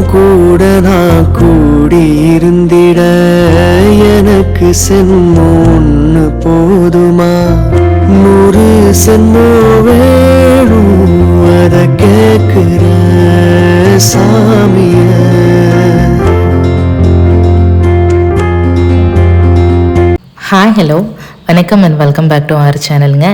உன் கூட நான் கூடியிருந்திட. எனக்கு சென்மம் ஒன்று போதுமா? நூறு சென்மோ வேணும் அதை கேட்கிற சாமிய. ஹாய் ஹலோ வணக்கம் and welcome back to our சேனலுங்க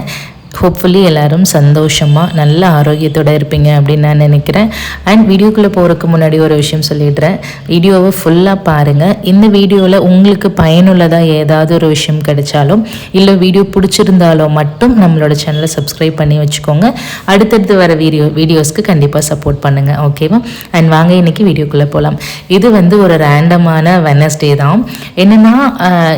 hopefully எல்லாரும் சந்தோஷமாக நல்ல ஆரோக்கியத்தோடு இருப்பீங்க அப்படின்னு நான் நினைக்கிறேன். அண்ட் வீடியோக்குள்ளே போகிறதுக்கு முன்னாடி ஒரு விஷயம் சொல்லிடுறேன். வீடியோவை ஃபுல்லாக பாருங்கள் இந்த வீடியோவில் உங்களுக்கு பயனுள்ளதாக ஏதாவது ஒரு விஷயம் கிடைச்சாலும் இல்லை வீடியோ பிடிச்சிருந்தாலோ மட்டும் நம்மளோட சேனலை சப்ஸ்கிரைப் பண்ணி வச்சுக்கோங்க. அடுத்தடுத்து வர வீடியோ வீடியோஸ்க்கு கண்டிப்பாக சப்போர்ட் பண்ணுங்கள் ஓகேவா அண்ட் வாங்க இன்றைக்கி வீடியோக்குள்ளே போகலாம் இது வந்து ஒரு ரேண்டமான வெனஸ்டே தான். என்னென்னா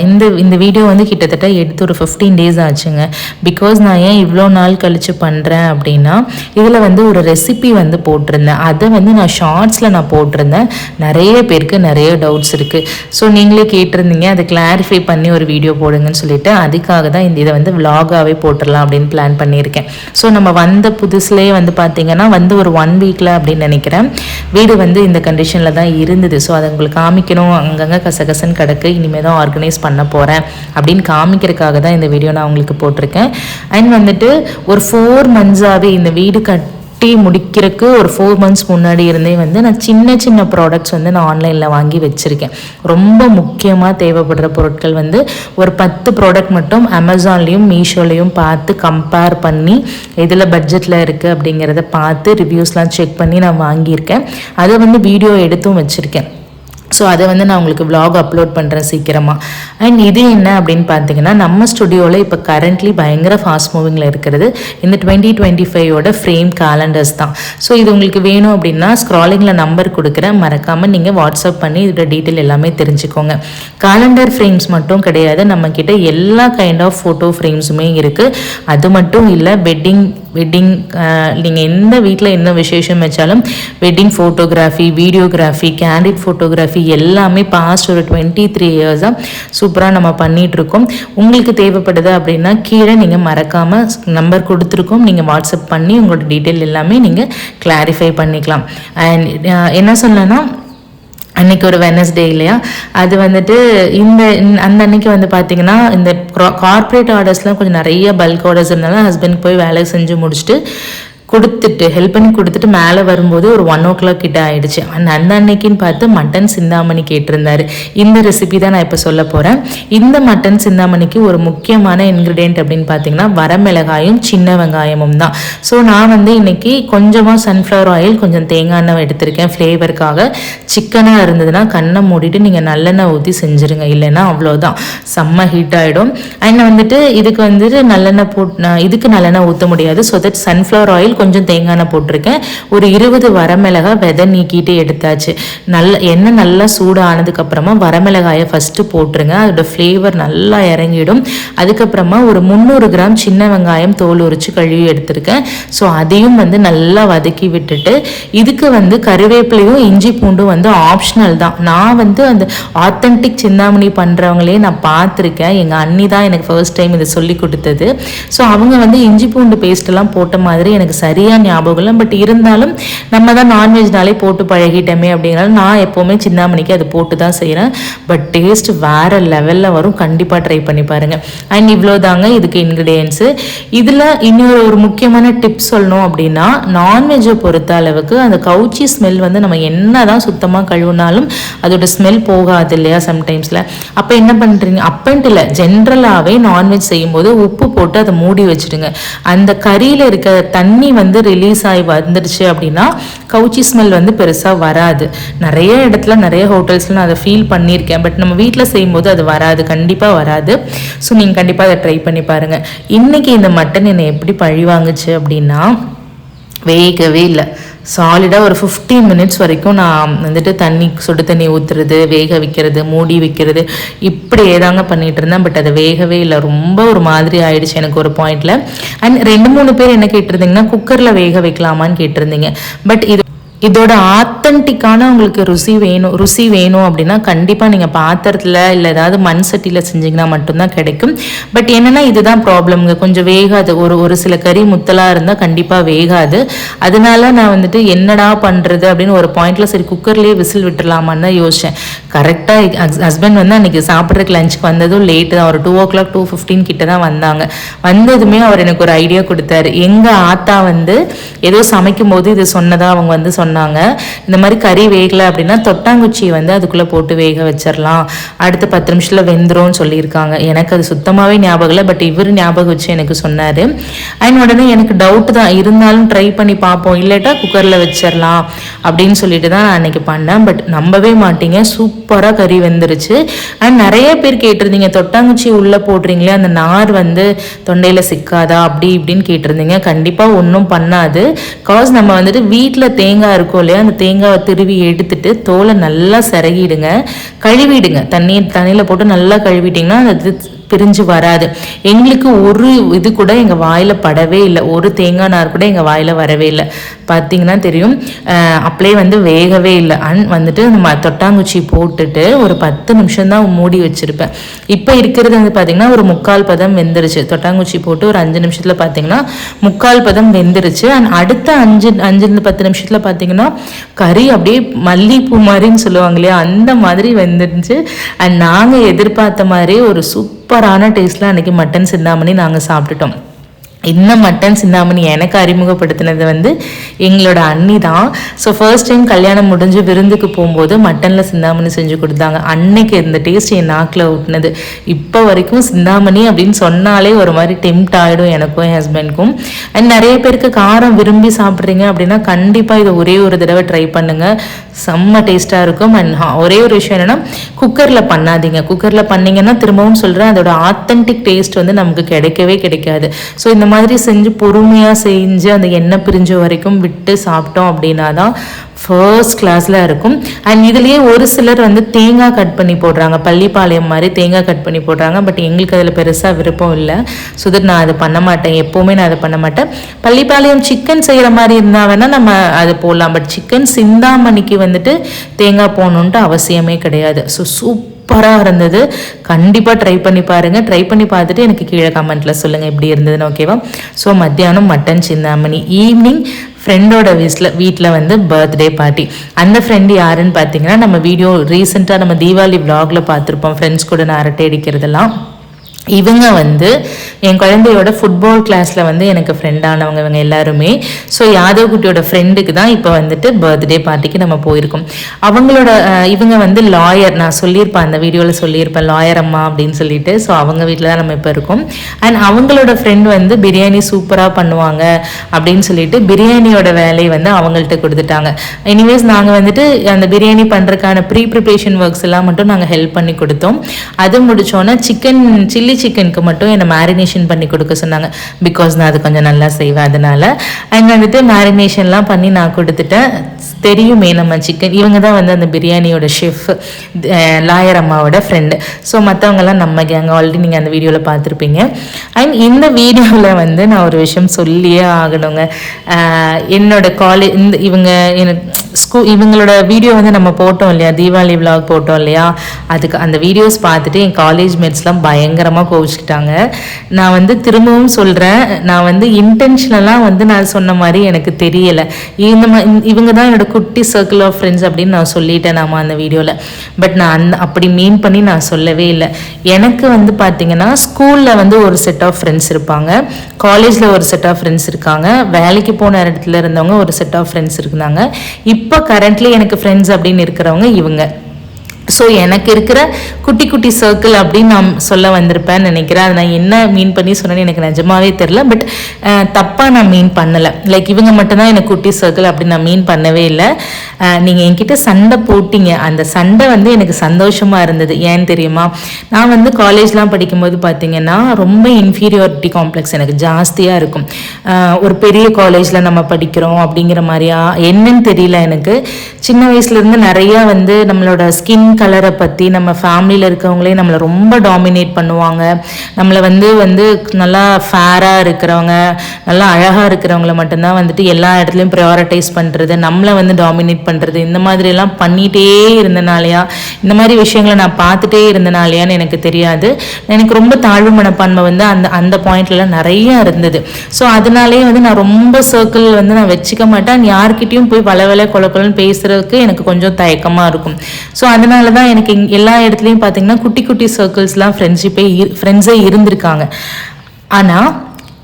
இந்த இந்த வீடியோ வந்து கிட்டத்தட்ட எடுத்து ஒரு ஃபிஃப்டீன் டேஸ் ஆச்சுங்க. பிகாஸ் நான் ஏன் இவ்வளோ நாள் கழித்து பண்ணுறேன் அப்படின்னா இதில் வந்து ஒரு ரெசிபி வந்து போட்டிருந்தேன். அதை வந்து நான் ஷார்ட்ஸில் நான் போட்டிருந்தேன். நிறைய பேருக்கு நிறைய டவுட்ஸ் இருக்குது ஸோ நீங்களே கேட்டிருந்தீங்க. அதை கிளாரிஃபை பண்ணி ஒரு வீடியோ போடுங்கன்னு சொல்லிட்டு அதுக்காக தான் இந்த இதை வந்து விலாகாகவே போட்டுடலாம் அப்படின்னு பிளான் பண்ணியிருக்கேன். ஸோ நம்ம வந்த புதுசுலேயே வந்து பார்த்தீங்கன்னா வந்து ஒரு ஒன் வீக்கில் அப்படின்னு நினைக்கிறேன். வீடு வந்து இந்த கண்டிஷனில் தான் இருந்தது. ஸோ அதை உங்களுக்கு காமிக்கணும். அங்கங்கே கசகசன் கிடக்கு. இனிமேல் தான் ஆர்கனைஸ் பண்ண போகிறேன் அப்படின்னு காமிக்கிறதுக்காக தான் இந்த வீடியோ நான் உங்களுக்கு போட்டிருக்கேன். அண்ட் வந்துட்டு ஒரு ஃபோர் மந்த்ஸாகவே இந்த வீடு கட்டி முடிக்கிறதுக்கு ஒரு ஃபோர் மந்த்ஸ் முன்னாடி இருந்தே வந்து நான் சின்ன சின்ன ப்ராடக்ட்ஸ் வந்து நான் ஆன்லைனில் வாங்கி வச்சுருக்கேன். ரொம்ப முக்கியமாக தேவைப்படுற பொருட்கள் வந்து ஒரு பத்து ப்ராடக்ட் மட்டும் அமேசான்லேயும் மீஷோலையும் பார்த்து கம்பேர் பண்ணி எதில் பட்ஜெட்டில் இருக்குது அப்படிங்கிறத பார்த்து ரிவ்யூஸ்லாம் செக் பண்ணி நான் வாங்கியிருக்கேன். அதை வந்து வீடியோ எடுத்தும் வச்சுருக்கேன். ஸோ அதை வந்து நான் உங்களுக்கு விலாக் அப்லோட் பண்ணுறேன் சீக்கிரமாக அண்ட் இது என்ன அப்படின்னு பார்த்தீங்கன்னா நம்ம ஸ்டுடியோவில் இப்போ கரண்ட்லி பயங்கர ஃபாஸ்ட் மூவிங்கில் இருக்கிறது இந்த டுவெண்ட்டி டுவெண்ட்டி ஃபைவோட ஃப்ரேம் கேலண்டர்ஸ் தான். ஸோ இது உங்களுக்கு வேணும் அப்படின்னா ஸ்க்ராலிங்கில் நம்பர் கொடுக்குறேன். மறக்காமல் நீங்கள் வாட்ஸ்அப் பண்ணி இதோட டீட்டெயில் எல்லாமே தெரிஞ்சுக்கோங்க. காலண்டர் ஃப்ரேம்ஸ் மட்டும் கிடையாது. நம்மக்கிட்ட எல்லா கைண்ட் ஆஃப் ஃபோட்டோ ஃப்ரேம்ஸுமே இருக்குது அது மட்டும் இல்லை வெட்டிங் வெட்டிங் uh, நீங்கள் எந்த வீட்டில் என்ன விசேஷம் வச்சாலும் wedding photography videography candid photography எல்லாமே பாஸ்ட் ஒரு டுவெண்ட்டி த்ரீ இயர்ஸாக சூப்பராக நம்ம பண்ணிகிட்ருக்கோம் இருக்கோம் உங்களுக்கு தேவைப்படுது அப்படின்னா கீழே நீங்கள் மறக்காமல் நம்பர் கொடுத்துருக்கோம். நீங்கள் வாட்ஸ்அப் பண்ணி உங்களோட டீட்டெயில் எல்லாமே நீங்கள் கிளாரிஃபை பண்ணிக்கலாம். அண்ட் uh, என்ன சொல்லனா அன்னைக்கு ஒரு வெனஸ்டே இல்லையா? அது வந்துட்டு இந்த அந்த அன்னைக்கு வந்து பார்த்தீங்கன்னா இந்த கார்ப்பரேட் ஆர்டர்ஸ்லாம் கொஞ்சம் நிறைய பல்க் ஆர்டர்ஸ் இருந்தாலும் ஹஸ்பண்ட் போய் வேலை செஞ்சு முடிச்சுட்டு கொடுத்துட்டு ஹெல்ப் பண்ணி கொடுத்துட்டு மேலே வரும்போது ஒரு ஒன் ஓ கிளாக் கிட்ட ஆயிடுச்சு. அந்த அந்த அன்னைக்குன்னு பார்த்து மட்டன் சிந்தாமணி கேட்டிருந்தாரு. இந்த ரெசிபி தான் நான் இப்போ சொல்ல போகிறேன் இந்த மட்டன் சிந்தாமணிக்கு ஒரு முக்கியமான இன்க்ரீடியன்ட் அப்படின்னு பார்த்தீங்கன்னா வரமிளகாயும் சின்ன வெங்காயமும் தான். ஸோ நான் வந்து இன்னைக்கு கொஞ்சமாக சன்ஃப்ளவர் ஆயில் கொஞ்சம் தேங்காய் எண்ணெய் எடுத்திருக்கேன். ஃப்ளேவருக்காக சிக்கனாக இருந்ததுன்னா கண்ணை மூடிட்டு நீங்கள் நல்லெண்ணெய் ஊற்றி செஞ்சுருங்க. இல்லைன்னா அவ்வளோதான் செம்ம ஹீட் ஆகிடும் அண்ட் வந்துட்டு இதுக்கு வந்துட்டு நல்லெண்ணெய் போட் இதுக்கு நல்லெண்ணெய் ஊற்ற முடியாது. ஸோ தட் சன்ஃப்ளவர் ஆயில் கொஞ்சம் தேங்காய் எண்ணெய் போட்டிருக்கேன். ஒரு இருபது வரமிளகாய் விதை நீக்கிட்டு எடுத்தாச்சு. நல்ல எண்ணெய் நல்லா சூடானதுக்கப்புறமா வரமிளகாயை ஃபஸ்ட்டு போட்டுருங்க. அதோட ஃப்ளேவர் நல்லா இறங்கிடும். அதுக்கப்புறமா ஒரு முந்நூறு கிராம் சின்ன வெங்காயம் தோல் உரிச்சு கழுவி எடுத்திருக்கேன். ஸோ அதையும் வந்து நல்லா வதக்கி விட்டுட்டு இதுக்கு வந்து கருவேப்பிலையும் இஞ்சி பூண்டும் வந்து ஆப்ஷனல் தான். நான் வந்து அந்த ஆத்தென்டிக் சிந்தாமணி பண்ணுறவங்களே நான் பார்த்துருக்கேன். எங்கள் அண்ணி தான் எனக்கு ஃபர்ஸ்ட் டைம் இதை சொல்லி கொடுத்தது. ஸோ அவங்க வந்து இஞ்சி பூண்டு paste எல்லாம் போட்ட மாதிரி எனக்கு சரியாக ஞாபகம் இல்லை. பட் இருந்தாலும் நம்ம தான் நான்வெஜ்னாலே போட்டு பழகிட்டோமே அப்படிங்கிறனால நான் எப்போவுமே சிந்தாமணிக்கு அது போட்டு தான் செய்கிறேன் பட் டேஸ்ட் வேறு லெவலில் வரும். கண்டிப்பாக ட்ரை பண்ணி பாருங்கள் அண்ட் இவ்வளோ தாங்க இதுக்கு இன்க்ரீடியன்ஸு இதில் இன்னொரு ஒரு முக்கியமான டிப் சொல்லணும் அப்படின்னா நான்வெஜ்ஜை பொறுத்த அளவுக்கு அந்த கவுச்சி ஸ்மெல் வந்து நம்ம என்ன தான் சுத்தமாக கழுவினாலும் அதோட ஸ்மெல் போகாது இல்லையா சம்டைம்ஸில் அப்போ என்ன பண்ணுறீங்க அப்பன்ட்டு இல்லை ஜென்ரலாகவே நான்வெஜ் செய்யும்போது உப்பு போட்டு அதை மூடி வச்சுடுங்க. அந்த கறியில் இருக்க தண்ணி வந்து ரிலீஸ் ஆகி வந்துடுச்சு அப்படின்னா கவுச்சி ஸ்மெல் வந்து பெருசாக வராது. நிறைய இடத்துல நிறைய ஹோட்டல்ஸில் நான் அதை ஃபீல் பண்ணியிருக்கேன். பட் நம்ம வீட்டில் செய்யும்போது அது வராது. கண்டிப்பாக வராது. ஸோ நீங்கள் கண்டிப்பாக அதை ட்ரை பண்ணி பாருங்கள் இன்றைக்கி இந்த மட்டன் என்னை எப்படி பழி வாங்குச்சு அப்படின்னா வேகவே இல்லை. சாலிடாக ஒரு 15 மினிட்ஸ் வரைக்கும் நான் வந்துட்டு தண்ணி சுடு தண்ணி ஊற்றுறது வேக வைக்கிறது மூடி வைக்கிறது இப்படி ஏதாங்க பண்ணிகிட்டு இருந்தேன். பட் அது வேகவே இல்லை. ரொம்ப ஒரு மாதிரி ஆயிடுச்சு எனக்கு ஒரு பாயிண்டில் அண்ட் ரெண்டு மூணு பேர் என்ன கேட்டிருந்தீங்கன்னா குக்கரில் வேக வைக்கலாமான்னு கேட்டிருந்தீங்க. பட் இது இதோட ஆத்தன்டிக்கான உங்களுக்கு ருசி வேணும் ருசி வேணும் அப்படின்னா கண்டிப்பாக நீங்கள் பாத்திரத்தில் இல்லை ஏதாவது மண் சட்டியில் செஞ்சீங்கன்னா மட்டும்தான் கிடைக்கும். பட் என்னென்னா இதுதான் ப்ராப்ளம்ங்க கொஞ்சம் வேகாது. ஒரு ஒரு சில கறி முத்தலாக இருந்தால் கண்டிப்பாக வேகாது. அதனால நான் வந்துட்டு என்னடா பண்ணுறது அப்படின்னு ஒரு பாயிண்ட்டில் சரி குக்கர்லேயே விசில் விட்டுடலாமான்னு தான் யோசித்தேன் கரெக்டாக ஹஸ்பண்ட் வந்து அன்றைக்கி சாப்பிட்றதுக்கு லஞ்சுக்கு வந்ததும் லேட்டு தான். ஒரு two o'clock two fifteen கிட்ட தான் வந்தாங்க. வந்ததுமே அவர் எனக்கு ஒரு ஐடியா கொடுத்தாரு. எங்கள் ஆத்தா வந்து ஏதோ சமைக்கும் போது இது சொன்னதாக அவங்க வந்து சொன்னாங்க. இந்த மாதிரி கறி வேகலை அப்படின்னா தொட்டாங்குச்சியை வந்து அதுக்குள்ளே போட்டு வேக வச்சிடலாம் அடுத்து பத்து நிமிஷத்தில் வெந்துரும்னு சொல்லியிருக்காங்க. எனக்கு அது சுத்தமாகவே ஞாபகம் இல்லை பட் இவர் ஞாபகம் வச்சு எனக்கு சொன்னார். அண்ட் உடனே எனக்கு டவுட் தான். இருந்தாலும் ட்ரை பண்ணி பார்ப்போம். இல்லாட்டா குக்கரில் வச்சிடலாம் அப்படின்னு சொல்லிட்டு தான் நான் அன்னைக்கு பண்ணேன். பட் நம்பவே மாட்டீங்க. சூப்பராக கறி வெந்துருச்சு. அண்ட் நிறைய பேர் கேட்டிருந்தீங்க தொட்டாங்குச்சி உள்ளே போடுறீங்களே அந்த நார் வந்து தொண்டையில் சிக்காதா? அப்படி இப்படின்னு கேட்டிருந்தீங்க. கண்டிப்பாக ஒன்றும் பண்ணாது. காஸ் நம்ம வந்துட்டு வீட்டில் தேங்காய் இருக்கும் இல்லையா அந்த தேங்காவை திருவி எடுத்துட்டு தோலை நல்லா சிறகிடுங்க கழுவிடுங்க. தண்ணி தண்ணியில் போட்டு நல்லா கழுவிட்டிங்கன்னா அந்த பிரிஞ்சு வராது. எங்களுக்கு ஒரு இது கூட எங்கள் வாயில் படவே இல்லை. ஒரு தேங்காய் நார் கூட எங்கள் வாயில் வரவே இல்லை. பார்த்தீங்கன்னா தெரியும் அப்படியே வந்து வேகவே இல்லை. அன் வந்துட்டு நம்ம தொட்டாங்குச்சி போட்டுட்டு ஒரு பத்து நிமிஷம் தான் மூடி வச்சுருப்பேன். இப்போ இருக்கிறது வந்து பார்த்திங்கன்னா ஒரு முக்கால் பதம் வெந்துருச்சு. தொட்டாங்குச்சி போட்டு ஒரு அஞ்சு நிமிஷத்தில் பார்த்தீங்கன்னா முக்கால் பதம் வெந்துருச்சு. அண்ட் அடுத்த அஞ்சு அஞ்சு பத்து நிமிஷத்தில் பார்த்தீங்கன்னா கறி அப்படியே மல்லிகைப்பூ மாதிரின்னு சொல்லுவாங்க இல்லையா? அந்த மாதிரி வெந்துருச்சு. அண்ட் நாங்கள் எதிர்பார்த்த மாதிரி ஒரு சூப் சூப்பரான டேஸ்ட்டில் அன்றைக்கி மட்டன் சிந்தாமணி நாங்கள் சாப்பிட்டுட்டோம். இந்த மட்டன் சிந்தாமணி எனக்கு அறிமுகப்படுத்தினது வந்து எங்களோட அண்ணி தான். ஸோ ஃபர்ஸ்ட் டைம் கல்யாணம் முடிஞ்சு விருந்துக்கு போகும்போது மட்டனில் சிந்தாமணி செஞ்சு கொடுத்தாங்க. அன்னைக்கு இந்த டேஸ்ட் என் நாக்கில் ஊட்டினது. இப்போ வரைக்கும் சிந்தாமணி அப்படின்னு சொன்னாலே ஒரு மாதிரி டெம்ட் ஆகிடும் எனக்கும் என் ஹஸ்பண்ட்க்கும் அண்ட் நிறைய பேருக்கு காரம் விரும்பி சாப்பிட்றீங்க அப்படின்னா கண்டிப்பாக இதை ஒரே ஒரு தடவை ட்ரை பண்ணுங்கள் செம்ம டேஸ்ட்டாக இருக்கும். அண்ட் ஒரே ஒரு விஷயம் என்னென்னா குக்கரில் பண்ணாதீங்க. குக்கரில் பண்ணிங்கன்னா திரும்பவும் சொல்கிறேன் அதோட ஆத்தென்டிக் டேஸ்ட் வந்து நமக்கு கிடைக்கவே கிடைக்காது. ஸோ இந்த மாதிரி மாதிரி செஞ்சு பொறுமையாக செஞ்சு அந்த எண்ணெய் பிரிஞ்ச வரைக்கும் விட்டு சாப்பிட்டோம் அப்படின்னா தான் ஃபர்ஸ்ட் கிளாஸில் இருக்கும். அண்ட் இதுலேயே ஒரு சிலர் வந்து தேங்காய் கட் பண்ணி போடுறாங்க. பள்ளிப்பாளையம் மாதிரி தேங்காய் கட் பண்ணி போடுறாங்க. பட் எங்களுக்கு அதில் பெருசாக விருப்பம் இல்லை. ஸோ தட் நான் அதை பண்ண மாட்டேன். எப்போவுமே நான் அதை பண்ண மாட்டேன். பள்ளிப்பாளையம் சிக்கன் செய்கிற மாதிரி இருந்தால் வேணால் நம்ம அது போடலாம். பட் சிக்கன் சிந்தாமணிக்கு வந்துட்டு தேங்காய் போகணுன்ட்டு அவசியமே கிடையாது. ஸோ சூப் சூப்பராக இருந்தது. கண்டிப்பாக ட்ரை பண்ணி பாருங்கள் ட்ரை பண்ணி பார்த்துட்டு எனக்கு கீழே கமெண்ட்டில் சொல்லுங்கள் எப்படி இருந்ததுன்னு ஓகேவா ஸோ மத்தியானம் மட்டன் சிந்தாமணி. ஈவினிங் ஃப்ரெண்டோட வீட்டில் வீட்டில் வந்து பர்த்டே பார்ட்டி அந்த ஃப்ரெண்டு யாருன்னு பார்த்தீங்கன்னா நம்ம வீடியோ ரீசெண்டாக நம்ம தீபாவளி விலாகில் பார்த்துருப்போம். ஃப்ரெண்ட்ஸ் கூட நான் அரட்டை அடிக்கிறதெல்லாம். இவங்க வந்து என் குழந்தையோட ஃபுட்பால் கிளாஸில் வந்து எனக்கு ஃப்ரெண்டானவங்க இவங்க எல்லாருமே. ஸோ யாதவ் குட்டியோட ஃப்ரெண்டுக்கு தான் இப்போ வந்துட்டு பர்த்டே பார்ட்டிக்கு நம்ம போயிருக்கோம். அவங்களோட இவங்க வந்து லாயர் நான் சொல்லியிருப்பேன் அந்த வீடியோவில் சொல்லியிருப்பேன் லாயர் அம்மா அப்படின்னு சொல்லிட்டு. ஸோ அவங்க வீட்டில் தான் நம்ம இப்போ இருக்கோம். அண்ட் அவங்களோட ஃப்ரெண்ட் வந்து பிரியாணி சூப்பராக பண்ணுவாங்க அப்படின்னு சொல்லிட்டு பிரியாணியோட வேலையை வந்து அவங்கள்ட்ட கொடுத்துட்டாங்க. எனிவேஸ் நாங்கள் வந்துட்டு அந்த பிரியாணி பண்ணுறதுக்கான ப்ரீ ப்ரிப்ரேஷன் ஒர்க்ஸ் எல்லாம் மட்டும் நாங்கள் ஹெல்ப் பண்ணி கொடுத்தோம். அது முடிச்சோன்னா சிக்கன் சில்லி சிக்கனுக்கு மட்டும் என்னை மேரினேஷன் பண்ணி கொடுக்க சொன்னாங்க. பிகாஸ் நான் அது கொஞ்சம் நல்லா செய்வேன் அதனால். அண்ட் வந்துட்டு மேரினேஷன்லாம் பண்ணி நான் கொடுத்துட்டேன். தெரியுமே நம்ம சிக்கன். இவங்க தான் வந்து அந்த பிரியாணியோட ஷெஃப் லாயர் அம்மாவோட ஃப்ரெண்டு ஸோ மற்றவங்கெல்லாம் நம்ம கேங்க ஆல்ரெடி நீங்கள் அந்த வீடியோவில் பார்த்துருப்பீங்க. அண்ட் இந்த வீடியோவில் வந்து நான் ஒரு விஷயம் சொல்லியே ஆகணுங்க. என்னோட காலேஜ் இந்த இவங்க எனக்கு ஸ்கூ இவங்களோட வீடியோ வந்து நம்ம போட்டோம் இல்லையா? தீபாவளி விலாக் போட்டோம் இல்லையா? அதுக்கு அந்த வீடியோஸ் பார்த்துட்டு என் காலேஜ் மேட்ஸ்லாம் பயங்கரமாக கோவிச்சுக்கிட்டாங்க. நான் வந்து திரும்பவும் சொல்கிறேன் நான் வந்து இன்டென்ஷனலாக வந்து நான் சொன்ன மாதிரி எனக்கு தெரியலை. இந்த இவங்க தான் என்னோட குட்டி சர்க்கிள் ஆஃப் ஃப்ரெண்ட்ஸ் அப்படின்னு நான் சொல்லிட்டேன் நாம அந்த வீடியோவில் பட் நான் அந்த அப்படி மீன் பண்ணி நான் சொல்லவே இல்லை. எனக்கு வந்து பார்த்தீங்கன்னா ஸ்கூலில் வந்து ஒரு செட் ஆஃப் ஃப்ரெண்ட்ஸ் இருப்பாங்க. காலேஜில் ஒரு செட் ஆஃப் ஃப்ரெண்ட்ஸ் இருக்காங்க. வேலைக்கு போன இடத்துல இருந்தவங்க ஒரு செட் ஆஃப் ஃப்ரெண்ட்ஸ் இருந்தாங்க. இப்போ கரண்ட்லி எனக்கு ஃப்ரெண்ட்ஸ் அப்படின்னு இருக்கிறவங்க இவங்க. ஸோ எனக்கு இருக்கிற குட்டி குட்டி சர்க்கிள் அப்படின்னு நான் சொல்ல வந்திருப்பேன்னு நினைக்கிறேன். அதை நான் என்ன மீன் பண்ணி சொன்னேன்னு எனக்கு நிஜமாவே தெரில பட் தப்பாக நான் மீன் பண்ணலை. லைக் இவங்க மட்டும்தான் எனக்கு குட்டி சர்க்கிள் அப்படின்னு நான் மீன் பண்ணவே இல்லை. நீங்கள் என்கிட்ட சண்டை போட்டிங்க. அந்த சண்டை வந்து எனக்கு சந்தோஷமாக இருந்தது. ஏன்னு தெரியுமா? நான் வந்து காலேஜ்லாம் படிக்கும்போது பார்த்தீங்கன்னா ரொம்ப இன்ஃபீரியாரிட்டி காம்ப்ளெக்ஸ் எனக்கு ஜாஸ்தியாக இருக்கும். ஒரு பெரிய காலேஜில் நம்ம படிக்கிறோம் அப்படிங்கிற மாதிரியா? என்னன்னு தெரியல எனக்கு. சின்ன வயசுலேருந்து நிறையா வந்து நம்மளோட ஸ்கின் கலரை பற்றி நம்ம ஃபேமிலியில் இருக்கவங்களே நம்மளை ரொம்ப டாமினேட் பண்ணுவாங்க. நம்மளை வந்து வந்து நல்லா ஃபேராக இருக்கிறவங்க நல்லா அழகாக இருக்கிறவங்கள மட்டும்தான் வந்துட்டு எல்லா இடத்துலையும் ப்ரையாரிட்டைஸ் பண்ணுறது நம்மளை வந்து டாமினேட் பண்ணுறது இந்த மாதிரிலாம் பண்ணிகிட்டே இருந்தனாலையா இந்த மாதிரி விஷயங்களை நான் பார்த்துட்டே இருந்தனாலையான்னு எனக்கு தெரியாது. எனக்கு ரொம்ப தாழ்வு மனப்பான்மை வந்து அந்த அந்த பாயிண்ட்லலாம் நிறைய இருந்தது. ஸோ அதனாலேயே வந்து நான் ரொம்ப சர்க்கிள் வந்து நான் வச்சுக்க மாட்டேன். யார்கிட்டையும் போய் வள வள கொல கொலன்னு எனக்கு கொஞ்சம் தயக்கமாக இருக்கும். ஸோ அதனால தான் எனக்கு எல்லா இடத்துலையும் பார்த்தீங்கன்னா குட்டி குட்டி சர்க்கிள்ஸ்லாம் ஃப்ரெண்ட்ஷிப்பே ஃப்ரெண்ட்ஸே இருந்திருக்காங்க. ஆனால்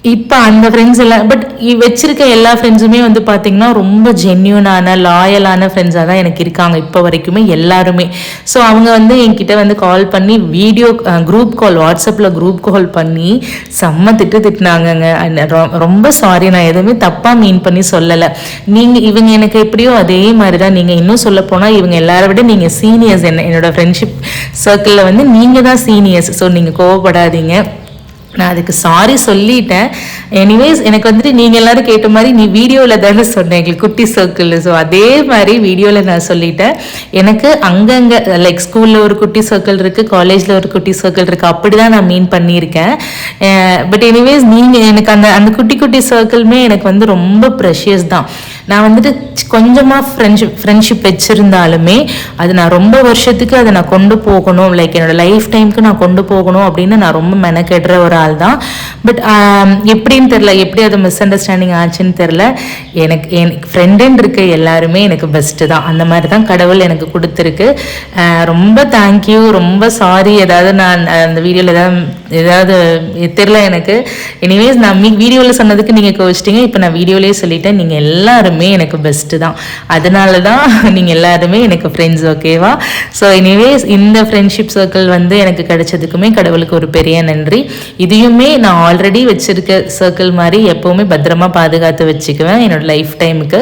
இப்போ அந்த ஃப்ரெண்ட்ஸ் எல்லாம் பட் வச்சிருக்க எல்லா ஃப்ரெண்ட்ஸுமே வந்து பார்த்தீங்கன்னா ரொம்ப ஜென்யூனான லாயலான ஃப்ரெண்ட்ஸாக தான் எனக்கு இருக்காங்க இப்போ வரைக்குமே எல்லாருமே. ஸோ அவங்க வந்து என்கிட்ட வந்து கால் பண்ணி வீடியோ குரூப் கால் வாட்ஸ்அப்பில் குரூப் கால் பண்ணி செம்ம திட்டு திட்டினாங்கங்க. ரொ- ரொம்ப சாரி நான் எதுவுமே தப்பாக மீன் பண்ணி சொல்லலை. நீங்கள் இவங்க எனக்கு எப்படியோ அதே மாதிரி தான் நீங்கள் இன்னும் சொல்ல போனால் இவங்க எல்லாரை விட நீங்கள் சீனியர்ஸ் என்ன என்னோடய ஃப்ரெண்ட்ஷிப் சர்க்கிளில் வந்து நீங்கள் தான் சீனியர்ஸ் ஸோ நீங்கள் கோவப்படாதீங்க. நான் அதுக்கு சாரி சொல்லிட்டேன். எனிவேஸ் எனக்கு வந்துட்டு நீங்கள் எல்லோரும் கேட்ட மாதிரி நீ வீடியோவில் தானே சொன்னேன் எங்களுக்கு குட்டி சர்க்கிள் ஸோ அதே மாதிரி வீடியோவில் நான் சொல்லிட்டேன். எனக்கு அங்கங்கே லைக் ஸ்கூலில் ஒரு குட்டி சர்க்கிள் இருக்குது காலேஜில் ஒரு குட்டி சர்க்கிள் இருக்குது அப்படி தான் நான் மீன் பண்ணியிருக்கேன். பட் எனிவேஸ் நீங்கள் எனக்கு அந்த அந்த குட்டி குட்டி சர்க்கிள்மே எனக்கு வந்து ரொம்ப ப்ரெஷியஸ் தான். நான் வந்துட்டு கொஞ்சமாக ஃப்ரெண்ட்ஷிப் ஃப்ரெண்ட்ஷிப் வச்சுருந்தாலுமே அது நான் ரொம்ப வருஷத்துக்கு அதை நான் கொண்டு போகணும். லைக் என்னோட லைஃப் டைம்க்கு நான் கொண்டு போகணும் அப்படின்னு நான் ரொம்ப மெனக்கெடுற ஒரு ஆள் தான் பட் um, எப்படின்னு தெரில எப்படி அது மிஸ் அண்டர்ஸ்டாண்டிங் ஆச்சுன்னு தெரில எனக்கு எனக்கு ஃப்ரெண்டுன்னு இருக்க எல்லாருமே எனக்கு பெஸ்ட்டு தான். அந்த மாதிரி தான் கடவுள் எனக்கு கொடுத்துருக்கு. ரொம்ப தேங்க்யூ ரொம்ப சாரி ஏதாவது நான் அந்த வீடியோவில் ஏதாவது ஏதாவது தெரில எனக்கு. எனிவேஸ் நான் மீ வீடியோவில் சொன்னதுக்கு நீங்கள் கோச்சிட்டீங்க இப்போ நான் வீடியோலேயே சொல்லிட்டேன். நீங்கள் எல்லாருமே எனக்கு பெஸ்ட்டு தான். அதனால தான் நீங்கள் எல்லாருமே எனக்கு ஃப்ரெண்ட்ஸ் ஓகேவா ஸோ எனிவேஸ் இந்த ஃப்ரெண்ட்ஷிப் சர்க்கிள் வந்து எனக்கு கிடைச்சதுக்குமே கடவுளுக்கு ஒரு பெரிய நன்றி. இதையுமே நான் ஆல்ரெடி வச்சுருக்க சர்க்கிள் மாதிரி எப்போவுமே பத்திரமா பாதுகாத்து வச்சுக்குவேன் என்னோட லைஃப் டைமுக்கு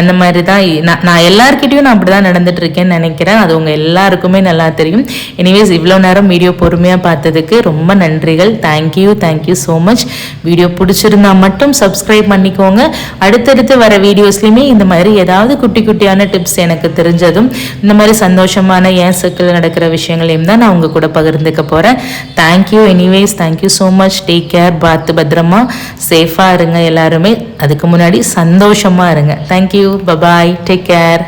அந்த மாதிரி தான் நான் நான் எல்லாருக்கிட்டையும் நான் அப்படி தான் நடந்துட்டு இருக்கேன்னு நினைக்கிறேன். அது உங்கள் எல்லாருக்குமே நல்லா தெரியும். எனிவேஸ் இவ்வளோ நேரம் வீடியோ பொறுமையாக பார்த்ததுக்கு ரொம்ப நன்றி. நன்றிகள். Thank you thank you so much video பிடிச்சிருந்தா மட்டும் சப்ஸ்கிரைப் பண்ணிக்கோங்க. அடுத்தடுத்து வர வீடியோஸ்லையுமே இந்த மாதிரி ஏதாவது குட்டி குட்டியான டிப்ஸ் எனக்கு தெரிஞ்சதும் இந்த மாதிரி சந்தோஷமான ஏன் சர்க்கிள் நடக்கிற விஷயங்களையும் தான் நான் உங்கள் கூட பகிர்ந்துக்க போகிறேன் thank you anyways thank you so much take care பார்த்து பத்திரமா சேஃபாக இருங்க எல்லாருமே. அதுக்கு முன்னாடி சந்தோஷமாக இருங்க. Thank you bye bye take care